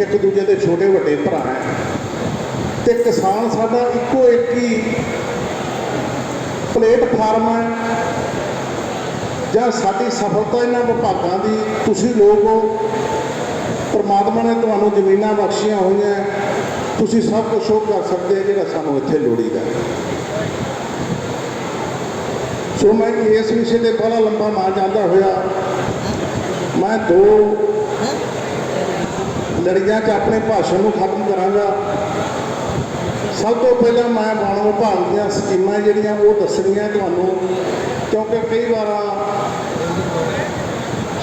ਇੱਕ ਦੂਜੇ ਦੇ ਛੋਟੇ ਵੱਡੇ ਭਰਾ ਹੈ। ਤੇ ਕਿਸਾਨ ਸਾਡਾ ਇੱਕੋ ਇੱਕ ਹੀ ਪਲੇਟਫਾਰਮ ਹੈ। ਜਾਂ ਸਾਡੀ ਸਫਲਤਾ ਇਹਨਾਂ ਵਿਭਾਗਾਂ ਦੀ, ਤੁਸੀਂ ਲੋਕ ਹੋ, ਪਰਮਾਤਮਾ ਨੇ ਤੁਹਾਨੂੰ ਜ਼ਮੀਨਾਂ ਬਖਸ਼ੀਆਂ ਹੋਈਆਂ ਤੁਸੀਂ ਸਭ ਕੁਝ ਉਹ ਕਰ ਸਕਦੇ ਹੋ ਜਿਹੜਾ ਸਾਨੂੰ ਇੱਥੇ ਲੋੜੀਦਾ ਸੋ ਮੈਂ ਇਸ ਵਿਸ਼ੇ ਤੇ ਬੜਾ ਲੰਬਾ ਨਾ ਜਾਂਦਾ ਹੋਇਆ। ਮੈਂ ਦੋ ਲੜੀਆਂ 'ਚ ਆਪਣੇ ਭਾਸ਼ਣ ਨੂੰ ਖਤਮ ਕਰਾਂਗਾ। ਸਭ ਤੋਂ ਪਹਿਲਾਂ ਮੈਂ ਵਣ ਵਿਭਾਗ ਦੀਆਂ ਸਕੀਮਾਂ ਜਿਹੜੀਆਂ ਉਹ ਦੱਸਣੀਆਂ ਤੁਹਾਨੂੰ, ਕਿਉਂਕਿ ਕਈ ਵਾਰ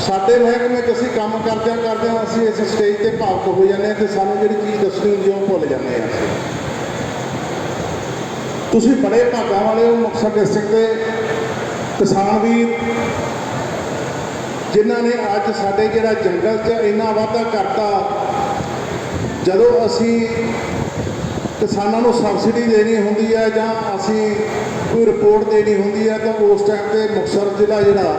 ਸਾਡੇ ਮਹਿਕਮੇ 'ਚ ਅਸੀਂ ਕੰਮ ਕਰਦਿਆਂ ਕਰਦਿਆਂ ਅਸੀਂ ਇਸ ਸਟੇਜ ਤੇ ਭਾਵਕ ਹੋ ਜਾਂਦੇ ਹਾਂ ਤੇ ਸਾਨੂੰ ਜਿਹੜੀ ਚੀਜ਼ ਦੱਸਣੀ ਹੁੰਦੀ ਆ ਉਹ ਭੁੱਲ ਜਾਂਦੇ ਹਾਂ ਤੁਸੀਂ ਬੜੇ ਭਾਗਾਂ ਵਾਲੇ ਹੋ ਮੁਕਤਸਰ ਡਿਸਟ੍ਰਿਕਟ ਦੇ। ਕਿਸਾਨ ਵੀਰ, ਜਿਨ੍ਹਾਂ ਨੇ ਅੱਜ ਸਾਡੇ ਜਿਹੜਾ ਜੰਗਲ 'ਚ ਇੰਨਾ ਵਾਧਾ ਕਰਤਾ ਜਦੋਂ ਅਸੀਂ ਕਿਸਾਨਾਂ ਨੂੰ ਸਬਸਿਡੀ ਦੇਣੀ ਹੁੰਦੀ ਹੈ ਜਾਂ ਅਸੀਂ ਕੋਈ ਰਿਪੋਰਟ ਦੇਣੀ ਹੁੰਦੀ ਹੈ ਤਾਂ ਉਸ ਟਾਈਮ ਤੇ ਮੁਕਤਸਰ ਜ਼ਿਲ੍ਹਾ ਜਿਹੜਾ,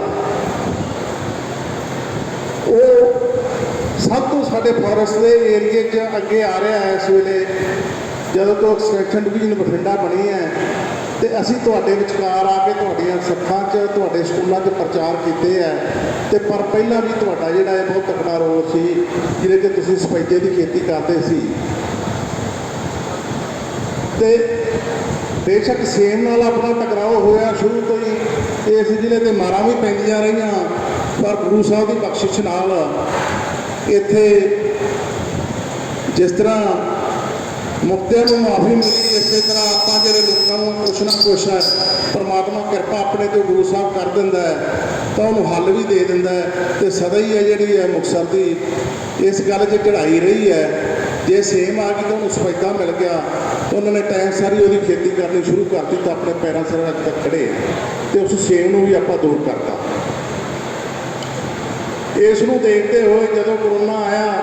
ਉਹ ਸਭ ਤੋਂ ਸਾਡੇ ਫੋਰੈਸਟ ਦੇ ਏਰੀਏ 'ਚ ਅੱਗੇ ਆ ਰਿਹਾ ਹੈ ਇਸ ਵੇਲੇ, ਜਦੋਂ ਤੋਂ ਐਕਸਟ੍ਰੈਕਸ਼ਨ ਡਿਵੀਜ਼ਨ ਬਠਿੰਡਾ ਬਣੀ ਹੈ। ਤੇ ਅਸੀਂ ਤੁਹਾਡੇ ਵਿਚਕਾਰ ਆ ਕੇ ਤੁਹਾਡੀਆਂ ਸੱਥਾਂ 'ਚ, ਤੁਹਾਡੇ ਸਕੂਲਾਂ 'ਚ ਪ੍ਰਚਾਰ ਕੀਤੇ ਹੈ ਤੇ ਪਰ ਪਹਿਲਾਂ ਵੀ ਤੁਹਾਡਾ ਜਿਹੜਾ ਇਹ ਬਹੁਤ ਤਕੜਾ ਰੋਲ ਸੀ, ਜਿਹਦੇ 'ਚ ਤੁਸੀਂ ਸਪੈਦੇ ਦੀ ਖੇਤੀ ਕਰਦੇ ਸੀ। ਤੇ ਬੇਸ਼ੱਕ ਸੇਮ ਨਾਲ ਆਪਣਾ ਟਕਰਾਓ ਹੋਇਆ ਸ਼ੁਰੂ ਤੋਂ ਹੀ ਇਸ ਜ਼ਿਲ੍ਹੇ ਤੇ ਮਾਰਾਂ ਵੀ ਪੈਂਦੀਆਂ ਰਹੀਆਂ, ਪਰ ਗੁਰੂ ਸਾਹਿਬ ਦੀ ਬਖਸ਼ਿਸ਼ ਨਾਲ ਇੱਥੇ ਜਿਸ ਤਰ੍ਹਾਂ ਮੁਕਤਿਆਂ ਨੂੰ ਮਾਫੀ ਮਿਲੀ, ਇਸੇ ਤਰ੍ਹਾਂ ਆਪਾਂ ਜਿਹੜੇ ਲੋਕਾਂ ਨੂੰ ਕੁਛ ਨਾ ਕੁਛ ਹੈ, ਪਰਮਾਤਮਾ ਕਿਰਪਾ ਆਪਣੇ ਤੇ ਗੁਰੂ ਸਾਹਿਬ ਕਰ ਦਿੰਦਾ ਹੈ, ਤਾਂ ਉਹਨੂੰ ਹੱਲ ਵੀ ਦੇ ਦਿੰਦਾ ਹੈ, ਤੇ ਸਦਾ ਹੀ ਹੈ ਜਿਹੜੀ ਹੈ ਮੁਕਤਸਰ ਦੀ। ਇਸ ਗੱਲ 'ਚ ਚੜ੍ਹਾਈ ਰਹੀ ਹੈ, ਜੇ ਸੇਮ ਆ ਗਈ ਤਾਂ ਉਹਨੂੰ ਸਫੈਦਾ ਮਿਲ ਗਿਆ। ਉਹਨਾਂ ਨੇ ਟਾਈਮ ਸਾਰੀ ਉਹਦੀ ਖੇਤੀ ਕਰਨੀ ਸ਼ੁਰੂ ਕਰਤੀ ਤਾਂ ਆਪਣੇ ਪੈਰਾਂ ਸਿਰ ਅੱਜ ਤੱਕ ਖੜੇ। ਤੇ ਉਸ ਸੇਮ ਨੂੰ ਵੀ ਆਪਾਂ ਦੂਰ ਕਰਤਾ। ਇਸ ਨੂੰ ਦੇਖਦੇ ਹੋਏ ਜਦੋਂ ਕਰੋਨਾ ਆਇਆ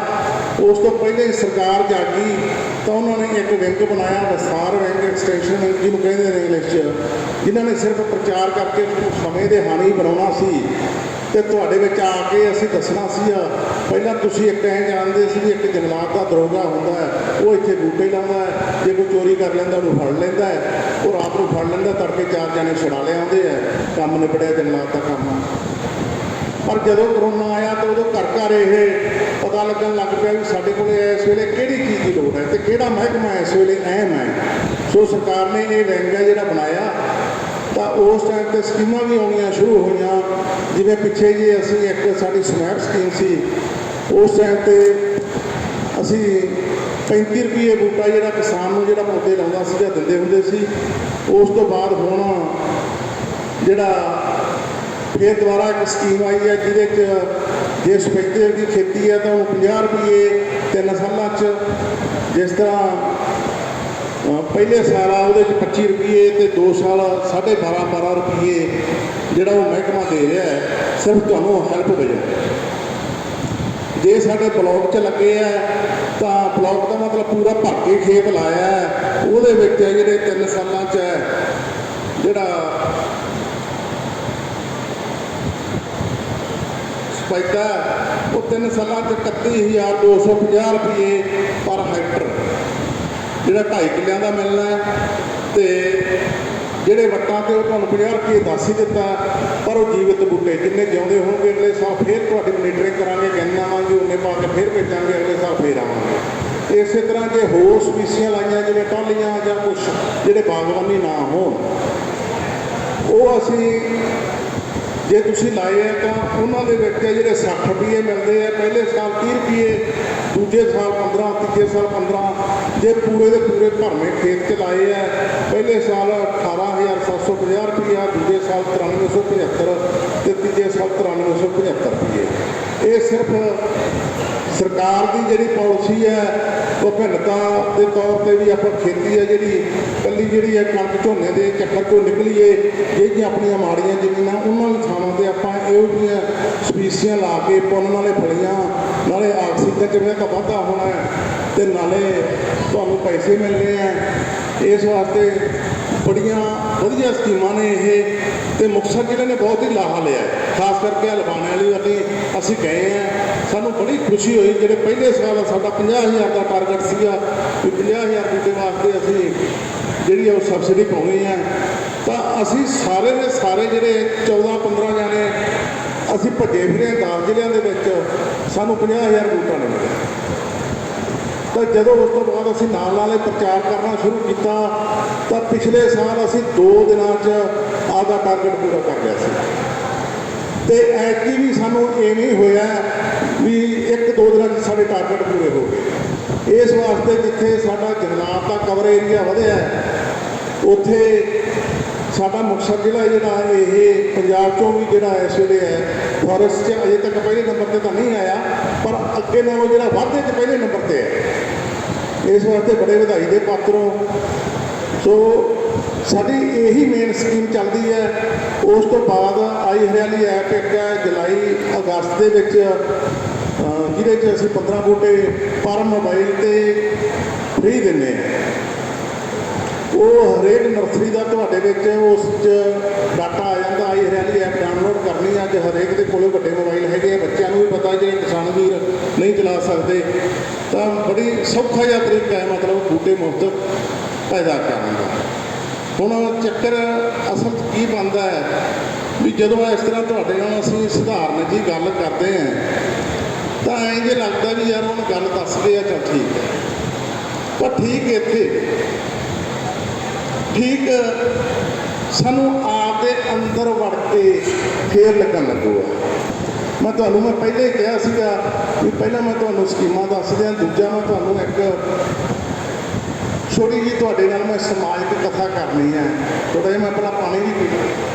ਉਸ ਤੋਂ ਪਹਿਲੇ ਸਰਕਾਰ ਜਾਗੀ ਤਾਂ ਉਹਨਾਂ ਨੇ ਇੱਕ ਵਿੰਗ ਬਣਾਇਆ, ਵਿਸਥਾਰ ਵਿੰਗ ਐਕਸਟੈਂਸ਼ਨ ਜਿਹਨੂੰ ਕਹਿੰਦੇ ਨੇ ਇੰਗਲਿਸ਼ 'ਚ। ਜਿਨ੍ਹਾਂ ਨੇ ਸਿਰਫ ਪ੍ਰਚਾਰ ਕਰਕੇ ਸਮੇਂ ਦੇ ਹਾਨੀ ਬਣਾਉਣਾ ਸੀ ਤੇ ਤੁਹਾਡੇ ਵਿੱਚ ਆ ਕੇ ਅਸੀਂ ਦੱਸਣਾ ਸੀ ਪਹਿਲਾਂ ਤੁਸੀਂ ਇੱਕ ਐਂ ਜਾਣਦੇ ਸੀ ਵੀ ਇੱਕ ਜੰਗਲਾਤ ਦਾ ਦਰੋਗਾ ਹੁੰਦਾ ਹੈ, ਉਹ ਇੱਥੇ ਬੂਟੇ ਲਾਉਂਦਾ ਹੈ, ਜੇ ਕੋਈ ਚੋਰੀ ਕਰ ਲੈਂਦਾ ਉਹਨੂੰ ਫੜ ਲੈਂਦਾ ਹੈ, ਉਹ ਰਾਤ ਨੂੰ ਫੜ ਲੈਂਦਾ, ਤੜਕੇ ਚਾਰ ਜਾਣੇ ਛੁਡਾ ਲਿਆਉਂਦੇ ਆ ਕੰਮ ਨਿਬੜਿਆ ਜੰਗਲਾਤ ਦਾ ਕੰਮ। ਪਰ ਜਦੋਂ ਕਰੋਨਾ ਆਇਆ ਤਾਂ ਉਦੋਂ ਘਰ ਘਰ ਇਹ ਪਤਾ ਲੱਗਣ ਲੱਗ ਪਿਆ ਵੀ ਸਾਡੇ ਕੋਲ ਇਸ ਵੇਲੇ ਕਿਹੜੀ ਚੀਜ਼ ਦੀ ਲੋੜ ਹੈ ਤੇ ਕਿਹੜਾ ਮਹਿਕਮਾ ਇਸ ਵੇਲੇ ਅਹਿਮ ਹੈ। ਸੋ ਸਰਕਾਰ ਨੇ ਇਹ ਵਿੰਗ ਜਿਹੜਾ ਬਣਾਇਆ ਤਾਂ ਉਸ ਟਾਈਮ ਤੇ ਸਕੀਮਾਂ ਵੀ ਆਉਣੀਆਂ ਸ਼ੁਰੂ ਹੋਈਆਂ। ਜਿਵੇਂ ਪਿੱਛੇ ਜੇ ਅਸੀਂ ਇੱਕ ਸਾਡੀ ਸਮੈਪ ਸਕੀਮ ਸੀ, ਉਸ ਟਾਈਮ ਤੇ ਅਸੀਂ 35 ਰੁਪਏ ਬੂਟਾ ਜਿਹੜਾ ਕਿਸਾਨ ਨੂੰ ਜਿਹੜਾ ਪੌਦੇ ਲਾਉਂਦਾ ਸੀ ਜਾਂ ਦਿੰਦੇ ਹੁੰਦੇ ਸੀ। ਉਸ ਤੋਂ ਬਾਅਦ ਹੁਣ ਜਿਹੜਾ ਫਿਰ ਦੁਬਾਰਾ ਇੱਕ ਸਕੀਮ ਆਈ ਹੈ ਜਿਹਦੇ 'ਚ ਜੇ ਸਪੈਕਟਰ ਦੀ ਖੇਤੀ ਹੈ ਤਾਂ ਉਹਨੂੰ 50 ਰੁਪਏ ਤਿੰਨ ਸਾਲਾਂ 'ਚ, ਜਿਸ ਤਰ੍ਹਾਂ ਪਹਿਲੇ ਸਾਲ ਆ, ਉਹਦੇ 'ਚ 25 ਰੁਪਏ ਤੇ 2 ਸਾਲ 12.5 12 ਰੁਪਏ ਜਿਹੜਾ ਉਹ ਮਹਿਕਮਾ ਦੇ ਰਿਹਾ ਹੈ, ਸਿਰਫ ਤੁਹਾਨੂੰ ਹੈਲਪ ਵਜੋਂ ਜੇ ਸਾਡੇ ਬਲੌਕ 'ਚ ਲੱਗੇ ਆ, ਤਾਂ ਬਲੌਕ ਦਾ ਮਤਲਬ ਪੂਰਾ ਭਰ ਕੇ ਖੇਤ ਲਾਇਆ ਉਹਦੇ ਵਿੱਚ ਜਿਹੜੇ 3 ਸਾਲਾਂ 'ਚ ਜਿਹੜਾ ਸਪੈਦਾ ਉਹ ਤਿੰਨ ਸਾਲਾਂ 'ਚ 31250 ਰੁਪਏ ਪਰ ਹੈਕਟਰ। ਜਿਹੜਾ 2.5 ਕਿੱਲਿਆਂ ਦਾ ਮਿਲਣਾ ਹੈ ਤੇ ਜਿਹੜੇ ਵੱਟਾਂ ਤੇ ਉਹ ਤੁਹਾਨੂੰ 50 ਰੁਪਏ ਦੱਸ ਹੀ ਦਿੱਤਾ, ਪਰ ਉਹ ਜੀਵਤ ਬੂਟੇ ਜਿੰਨੇ ਜਿਉਂਦੇ ਹੋਣਗੇ ਅਗਲੇ ਸਾਲ ਫੇਰ ਤੁਹਾਡੀ ਮੋਨੀਟਰਿੰਗ ਕਰਾਂਗੇ ਗੰਨ ਆਵਾਂਗੇ ਉਹਨੇ ਪਾ ਕੇ ਫੇਰ ਭੇਜਾਂਗੇ, ਅਗਲੇ ਸਾਲ ਫੇਰ ਆਵਾਂਗੇ। ਇਸੇ ਤਰ੍ਹਾਂ ਜੇ ਹੋਰ ਸਪੀਸੀਆਂ ਲਾਈਆਂ, ਜਿਵੇਂ ਟਾਹਲੀਆਂ ਜਾਂ ਕੁਝ ਜਿਹੜੇ ਬਾਗਬਾਨੀ ਨਾ ਹੋਣ, ਉਹ ਅਸੀਂ ਜੇ ਤੁਸੀਂ ਲਾਏ ਆ ਤਾਂ ਉਹਨਾਂ ਦੇ ਵਿੱਚ ਜਿਹੜੇ 60 ਰੁਪਏ ਮਿਲਦੇ ਆ, ਪਹਿਲੇ ਸਾਲ 30 ਰੁਪਏ ਦੂਜੇ ਸਾਲ 15 ਤੀਜੇ ਸਾਲ 15 ਜੇ ਪੂਰੇ ਦੇ ਪੂਰੇ ਭਰਵੇਂ ਖੇਤ 'ਚ ਲਾਏ ਆ, ਪਹਿਲੇ ਸਾਲ 18750 ਰੁਪਇਆ ਦੂਜੇ ਸਾਲ 9375 ਤੇ ਤੀਜੇ ਸਾਲ 9375 ਰੁਪਏ ਇਹ ਸਿਰਫ ਸਰਕਾਰ ਦੀ ਜਿਹੜੀ ਪਾਲਿਸੀ ਹੈ, ਉਹ ਭਿੰਨਤਾ ਦੇ ਤੌਰ ਤੇ ਵੀ ਆਪਾਂ ਖੇਤੀ ਹੈ ਜਿਹੜੀ, ਕੱਲੀ ਜਿਹੜੀ ਹੈ ਕਣਕ ਝੋਨੇ ਦੇ ਚੱਕਰ ਤੋਂ ਨਿਕਲੀਏ ਜਿਹੜੀਆਂ ਆਪਣੀਆਂ ਮਾੜੀਆਂ ਜ਼ਮੀਨਾਂ, ਉਹਨਾਂ ਨੂੰ ਥਾਵਾਂ ਤੇ ਆਪਾਂ ਇਹੋ ਜਿਹੀਆਂ ਸਪੀਸੀਆਂ ਲਾ ਕੇ ਪੁੰਨ ਨਾਲੇ ਫਲੀਆਂ, ਨਾਲੇ ਆਕਸੀਜਨ ਜਿਵੇਂ ਦਾ ਵਾਧਾ ਹੋਣਾ ਹੈ, ਤੇ ਨਾਲੇ ਤੁਹਾਨੂੰ ਪੈਸੇ ਮਿਲਣੇ ਆ ਇਸ ਵਾਸਤੇ ਬੜੀਆਂ ਵਧੀਆ ਸਕੀਮਾਂ ਨੇ ਇਹ, ਤੇ ਮੁਕਤਸਰ ਜ਼ਿਲ੍ਹੇ ਨੇ ਬਹੁਤ ਹੀ ਲਾਹਾ ਲਿਆ ਖਾਸ ਕਰਕੇ ਹਲਵਾਣੇ ਵਾਲੀ ਵਾਲੀ ਅਸੀਂ ਗਏ ਆ ਸਾਨੂੰ ਬੜੀ ਖੁਸ਼ੀ ਹੋਈ, ਜਿਹੜੇ ਪਹਿਲੇ ਸਾਲ ਸਾਡਾ 50000 ਦਾ ਟਾਰਗੇਟ ਸੀਗਾ, ਵੀ 50000 ਬੂਟੇ ਵਾਸਤੇ ਅਸੀਂ ਜਿਹੜੀ ਆ ਉਹ ਸਬਸਿਡੀ ਪਾਉਣੀ ਹੈ ਤਾਂ ਅਸੀਂ ਸਾਰੇ ਦੇ ਸਾਰੇ ਜਿਹੜੇ 14 15 ਜਾਣੇ ਅਸੀਂ ਭੱਜੇ ਫਿਰੇ 10 ਜ਼ਿਲ੍ਹਿਆਂ ਦੇ ਵਿੱਚ। ਸਾਨੂੰ 50000 ਬੂਟਾਂ ਨਹੀਂ ਮਿਲਿਆ ਤਾਂ ਜਦੋਂ ਉਸ ਤੋਂ ਬਾਅਦ ਅਸੀਂ ਨਾਲ ਨਾਲੇ ਪ੍ਰਚਾਰ ਕਰਨਾ ਸ਼ੁਰੂ ਕੀਤਾ, ਤਾਂ ਪਿਛਲੇ ਸਾਲ ਅਸੀਂ 2 ਦਿਨਾਂ 'ਚ ਆਪਦਾ ਟਾਰਗੇਟ ਪੂਰਾ ਕਰ ਲਿਆ ਸੀ। ਤੇ ਐਤਕੀ ਵੀ ਸਾਨੂੰ ਇਹ ਨਹੀਂ ਹੋਇਆ ਵੀ ਇੱਕ ਦੋ ਦਿਨਾਂ 'ਚ ਸਾਡੇ ਟਾਰਗੇਟ ਪੂਰੇ ਹੋ ਗਏ। ਇਸ ਵਾਸਤੇ ਜਿੱਥੇ ਸਾਡਾ ਜੰਗਲਾਤ ਦਾ ਕਵਰ ਏਰੀਆ ਵਧਿਆ, ਉੱਥੇ ਸਾਡਾ ਮੁਕਤਸਰ ਜ਼ਿਲ੍ਹਾ ਜਿਹੜਾ ਇਹ ਪੰਜਾਬ ਚੋਂ ਵੀ ਜਿਹੜਾ ਇਸ ਵੇਲੇ ਹੈ ਫੋਰੈਸਟ 'ਚ ਅਜੇ ਤੱਕ ਪਹਿਲੇ ਨੰਬਰ ਤੇ ਤਾਂ ਨਹੀਂ ਆਇਆ, ਪਰ ਅੱਗੇ ਨਾਲੋਂ ਜਿਹੜਾ ਵਾਧੇ 'ਚ ਪਹਿਲੇ ਨੰਬਰ ਤੇ ਹੈ। ਇਸ ਵਾਸਤੇ ਬੜੇ ਵਧਾਈ ਦੇ ਪਾਤਰੋਂ। ਸੋ ਸਾਡੀ ਇਹੀ ਮੇਨ ਸਕੀਮ ਚੱਲਦੀ ਹੈ। ਉਸ ਤੋਂ ਬਾਅਦ ਆਈ ਹਰਿਆਲੀ ਐਪ ਇੱਕ ਹੈ, ਜੁਲਾਈ, ਅਗਸਤ ਦੇ ਵਿੱਚ ਜਿਹਦੇ 'ਚ ਅਸੀਂ 15 ਬੂਟੇ ਪਰ ਮੋਬਾਈਲ ਤੇ ਫ੍ਰੀ ਦਿੰਦੇ ਹਾਂ। ਉਹ ਹਰੇਕ ਨਰਸਰੀ ਦਾ ਤੁਹਾਡੇ ਵਿੱਚ ਉਸ 'ਚ ਡਾਟਾ ਆ ਜਾਂਦਾ ਆਈ ਹਰਿਆਲੀ ਐਪ ਡਾਊਨਲੋਡ ਕਰਨੀ ਆ, ਅੱਜ ਹਰੇਕ ਦੇ ਕੋਲੇ ਵੱਡੇ ਮੋਬਾਈਲ ਹੈਗੇ ਆ, ਬੱਚਿਆਂ ਨੂੰ ਵੀ ਪਤਾ ਜੇ ਕਿਸਾਨ ਵੀਰ ਨਹੀਂ ਚਲਾ ਸਕਦੇ, ਤਾਂ ਬੜੀ ਸੌਖਾ ਜਿਹਾ ਤਰੀਕਾ ਹੈ, ਮਤਲਬ ਬੂਟੇ ਮੁਫਤ ਪੈਦਾ ਕਰਨ ਦਾ। ਹੁਣ ਚੱਕਰ ਅਸਲ 'ਚ ਕੀ ਬਣਦਾ ਹੈ, ਵੀ ਜਦੋਂ ਇਸ ਤਰ੍ਹਾਂ ਤੁਹਾਡੇ ਨਾਲ ਅਸੀਂ ਸਧਾਰਨ ਜੀ ਗੱਲ ਕਰਦੇ ਹਾਂ, ਤਾਂ ਐਂ ਲੱਗਦਾ ਵੀ ਯਾਰ ਹੁਣ ਗੱਲ ਦੱਸਦੇ ਆ, ਚੱਲ ਠੀਕ ਹੈ। ਪਰ ਠੀਕ ਇੱਥੇ ਠੀਕ, ਸਾਨੂੰ ਆਪ ਦੇ ਅੰਦਰ ਵੜ ਕੇ ਫੇਰ ਲੱਗਣ ਲੱਗੂਗਾ ਮੈਂ ਤੁਹਾਨੂੰ, ਮੈਂ ਪਹਿਲੇ ਕਿਹਾ ਸੀਗਾ ਵੀ ਪਹਿਲਾਂ ਮੈਂ ਤੁਹਾਨੂੰ ਸਕੀਮਾਂ ਦੱਸ ਦਿਆਂ, ਦੂਜਾ ਮੈਂ ਤੁਹਾਨੂੰ ਇੱਕ ਛੋਟੀ ਜੀ ਤੁਹਾਡੇ ਨਾਲ ਮੈਂ ਸਮਾਜਿਕ ਕਥਾ ਕਰਨੀ ਹੈ। ਥੋੜਾ ਜਿਹਾ ਮੈਂ ਪਹਿਲਾਂ ਪਾਣੀ ਵੀ ਪੀਣਾ